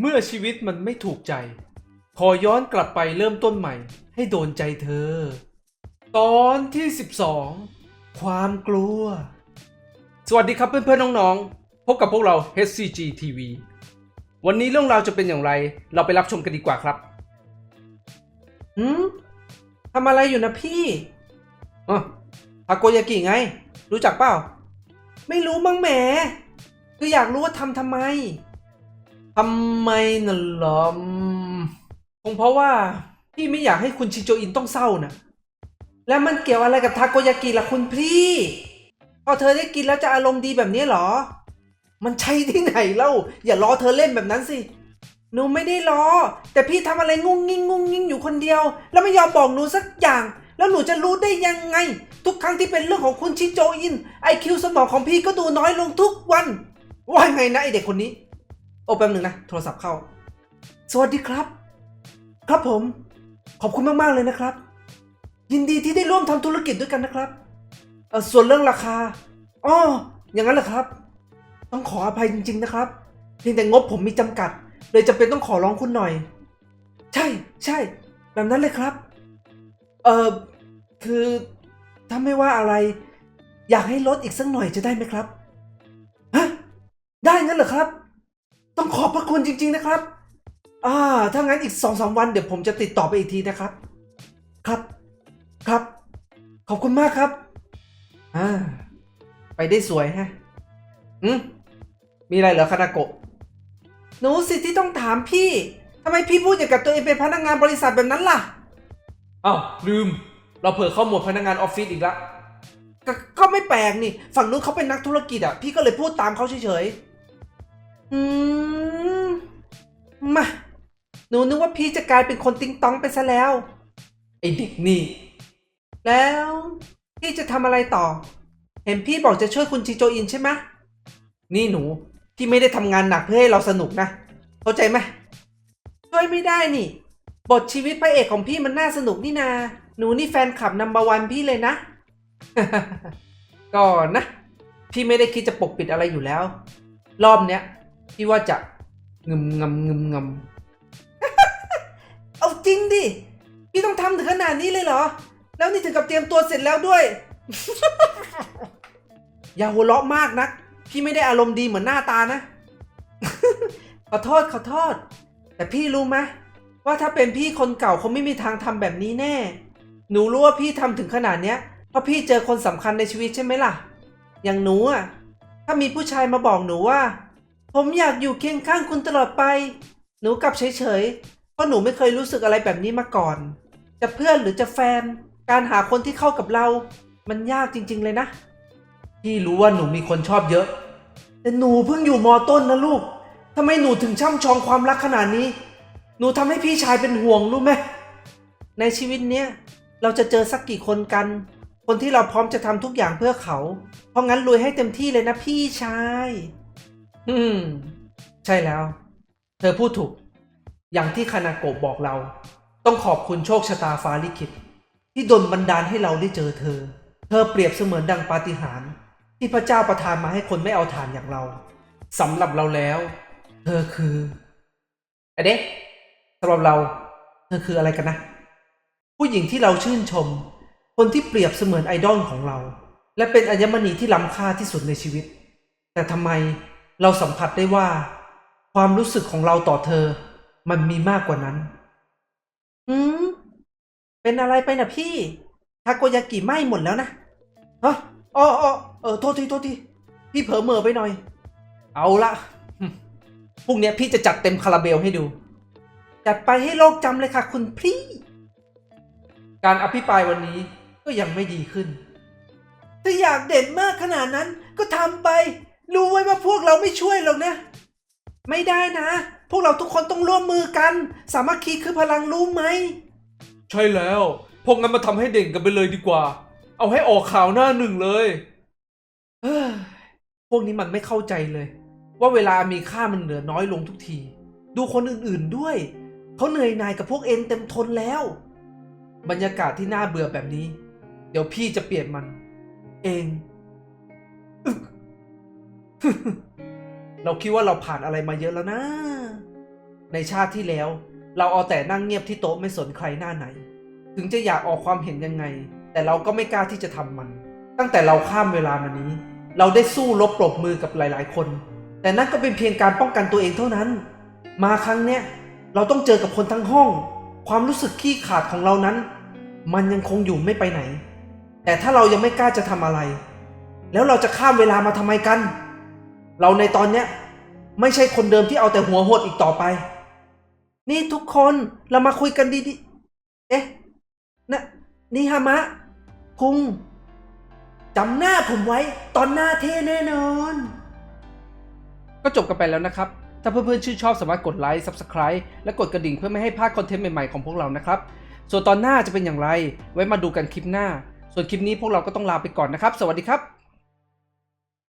เมื่อชีวิตมันไม่ถูกใจ ขอย้อนกลับไปเริ่มต้นใหม่ ให้โดนใจเธอ ตอนที่ 12 ความกลัว สวัสดีครับเพื่อนๆน้องๆ พบกับพวกเรา HCG TV วันนี้เรื่องราวจะเป็นอย่างไร เราไปรับชมกันดีกว่าครับหืมทำอะไรอยู่นะพี่อ๋อทาโกยากิไง รู้จักเปล่า ไม่รู้มั้งแหม คืออยากรู้ว่าทำทำไม ทำไมน่ะเหรอคงเพราะว่าพี่ไม่อยากให้คุณชิโจอินต้องเศร้านะแล้วมันเกี่ยวอะไรกับทาโกยากิล่ะคุณพี่พอเธอได้กินแล้วจะอารมณ์ดีแบบนี้หรอ มันใช่ที่ไหนเล่าอย่ารอเธอเล่นแบบนั้นสิหนูไม่ได้รอแต่พี่ทำอะไรงุ้งงิ้งงุ้งงิ้งอยู่คนเดียว แล้วไม่ยอมบอกหนูสักอย่าง แล้วหนูจะรู้ได้ยังไง ทุกครั้งที่เป็นเรื่องของคุณชิโจอินไอคิวสมองของพี่ก็ดูน้อยลงทุกวันว่าไงนะไอเด็กคนนี้ โอ้แป๊บหนึ่งนะ โทรศัพท์เข้า สวัสดีครับ ครับผม ขอบคุณมาก ๆ เลยนะครับ ยินดีที่ได้ร่วมทำธุรกิจด้วยกันนะครับเออส่วนเรื่องราคาอ๋ออย่างนั้นเหรอครับ ต้องขออภัยจริง ๆ นะครับเพียงแต่งบผมมีจำกัด เลยจำเป็นต้องขอร้องคุณหน่อย ใช่ ใช่ แบบนั้นเลยครับ เออคือถ้าไม่ว่าอะไร อยากให้ลดอีกสักหน่อยจะได้ไหมครับ ฮะ ได้งั้นเหรอครับ ต้องขอบพระคุณจริง ๆ นะครับ อ่า ถ้างั้นอีกสองสามวันเดี๋ยวผมจะติดต่อไปอีกทีนะครับ ครับ ครับ ขอบคุณมากครับ อ่า ไปได้สวยฮะอืมมีอะไรเหรอคานาโกะ หนูสิที่ต้องถามพี่ทำไมพี่พูดอย่างกับตัวเองเป็นพนักงานบริษัทแบบนั้นล่ะ อ้าวลืม เราเผลอเข้าหมวดพนักงานออฟฟิศอีกละกก็ไม่แปลกนี่ ฝั่งนู้นเขาเป็นนักธุรกิจอะ พี่ก็เลยพูดตามเขาเฉยๆ อืม มา หนูนึกว่าพี่จะกลายเป็นคนติงตองไปซะแล้ว ไอเด็กนี่ แล้วพี่จะทำอะไรต่อ เห็นพี่บอกจะช่วยคุณจิโจอินใช่ไหมนี่หนูพี่ไม่ได้ทำงานหนักเพื่อให้เราสนุกนะ เข้าใจไหมช่วยไม่ได้นี่ บทชีวิตพระเอกของพี่มันน่าสนุกนี่นา หนูนี่แฟนคลับนัมเบอร์วันพี่เลยนะ ก็นะ พี่ไม่ได้คิดจะปกปิดอะไรอยู่แล้ว รอบเนี้ย พี่ว่าจะงึมงำงึมงำ เอาจริงดิ พี่ต้องทำถึงขนาดนี้เลยเหรอ แล้วนี่ถึงกับเตรียมตัวเสร็จแล้วด้วย อย่าหัวเราะมากนัก พี่ไม่ได้อารมณ์ดีเหมือนหน้าตานะ ขอโทษขอโทษ แต่พี่รู้ไหมว่าถ้าเป็นพี่คนเก่าคงไม่มีทางทำแบบนี้แน่ หนูรู้ว่าพี่ทำถึงขนาดเนี้ยเพราะพี่เจอคนสำคัญในชีวิตใช่ไหมล่ะ อย่างหนูอะ ถ้ามีผู้ชายมาบอกหนูว่า ผมอยากอยู่เคียงข้างคุณตลอดไป หนูกลับเฉยๆ เพราะหนูไม่เคยรู้สึกอะไรแบบนี้มาก่อน จะเพื่อนหรือจะแฟน การหาคนที่เข้ากับเรา มันยากจริง ๆ เลยนะ พี่รู้ว่าหนูมีคนชอบเยอะ แต่หนูเพิ่งอยู่มอต้นนะลูกทำไมหนูถึงช่ำชองความรักขนาดนี้ หนูทำให้พี่ชายเป็นห่วงรู้ไหม ในชีวิตเนี้ยเราจะเจอสักกี่คนกัน คนที่เราพร้อมจะทำทุกอย่างเพื่อเขา เพราะงั้นลุยให้เต็มที่เลยนะพี่ชาย อืม ใช่แล้ว เธอพูดถูก อย่างที่คานาโกะบอกเรา ต้องขอบคุณโชคชะตาฟ้าลิขิต ที่ดลบันดาลให้เราได้เจอเธอ เธอเปรียบเสมือนดังปาฏิหาริย์ที่พระเจ้าประทานมาให้คนไม่เอาฐานอย่างเราสำหรับเราแล้ว เธอคืออเด็กสำหรับเรา เธอคืออะไรกันนะ ผู้หญิงที่เราชื่นชม คนที่เปรียบเสมือนไอดอลของเรา และเป็นอัญมณีที่ล้ำค่าที่สุดในชีวิต แต่ทำไม เราสัมผัสได้ว่า ความรู้สึกของเราต่อเธอ มันมีมากกว่านั้น อืม เป็นอะไรไปนะพี่ ทาโกยากิไหม้หมดแล้วนะฮะอ๋ออ๋อเออ โทษที โทษที พี่เผลอเหม่อไปหน่อย เอาละหึพรุ่งเนี้ยพี่จะจัดเต็มคาราเบลให้ดู จัดไปให้โลกจำเลยค่ะ คุณพี่ การอภิปรายวันนี้ก็ยังไม่ดีขึ้น ถ้าอยากเด่นมากขนาดนั้นก็ทำไป รู้ไว้ว่าพวกเราไม่ช่วยหรอกนะ ไม่ได้นะ พวกเราทุกคนต้องร่วมมือกัน สามัคคีคือพลังรู้ไหม ใช่แล้ว พวกงั้นมาทำให้เด่นกันไปเลยดีกว่า เอาให้ออกข่าวหน้าหนึ่งเลยเฮ้ยพวกนี้มันไม่เข้าใจเลย ว่าเวลามีค่ามันเหลือน้อยลงทุกที ดูคนอื่นๆด้วย เขาเหนื่อยหน่ายกับพวกเอ็นเต็มทนแล้ว บรรยากาศที่น่าเบื่อแบบนี้ เดี๋ยวพี่จะเปลี่ยนมัน เองอึก เราคิดว่าเราผ่านอะไรมาเยอะแล้วนะ ในชาติที่แล้ว เราเอาแต่นั่งเงียบที่โต๊ะไม่สนใครหน้าไหน ถึงจะอยากออกความเห็นยังไง แต่เราก็ไม่กล้าที่จะทำมัน ตั้งแต่เราข้ามเวลามานี้ เราได้สู้รบปรบมือกับหลาย ๆ คน แต่นั่นก็เป็นเพียงการป้องกันตัวเองเท่านั้น มาครั้งเนี้ยเราต้องเจอกับคนทั้งห้อง ความรู้สึกขี้ขาดของเรานั้น มันยังคงอยู่ไม่ไปไหน แต่ถ้าเรายังไม่กล้าจะทำอะไร แล้วเราจะข้ามเวลามาทำไมกัน เราในตอนเนี้ยไม่ใช่คนเดิมที่เอาแต่หัวหดอีกต่อไป นี่ทุกคนเรามาคุยกันดีๆ เอ๊ะนะนี่ฮามะ คุงจำหน้าผมไว้ตอนหน้าเท่แน่นอน ก็จบกันไปแล้วนะครับ ถ้าเพื่อนๆชื่นชอบสามารถกดไลค์ Subscribe และกดกระดิ่งเพื่อไม่ให้พลาดคอนเทนต์ใหม่ๆของพวกเรานะครับ ส่วนตอนหน้าจะเป็นอย่างไร ไว้มาดูกันคลิปหน้า ส่วนคลิปนี้พวกเราก็ต้องลาไปก่อนนะครับ สวัสดีครับ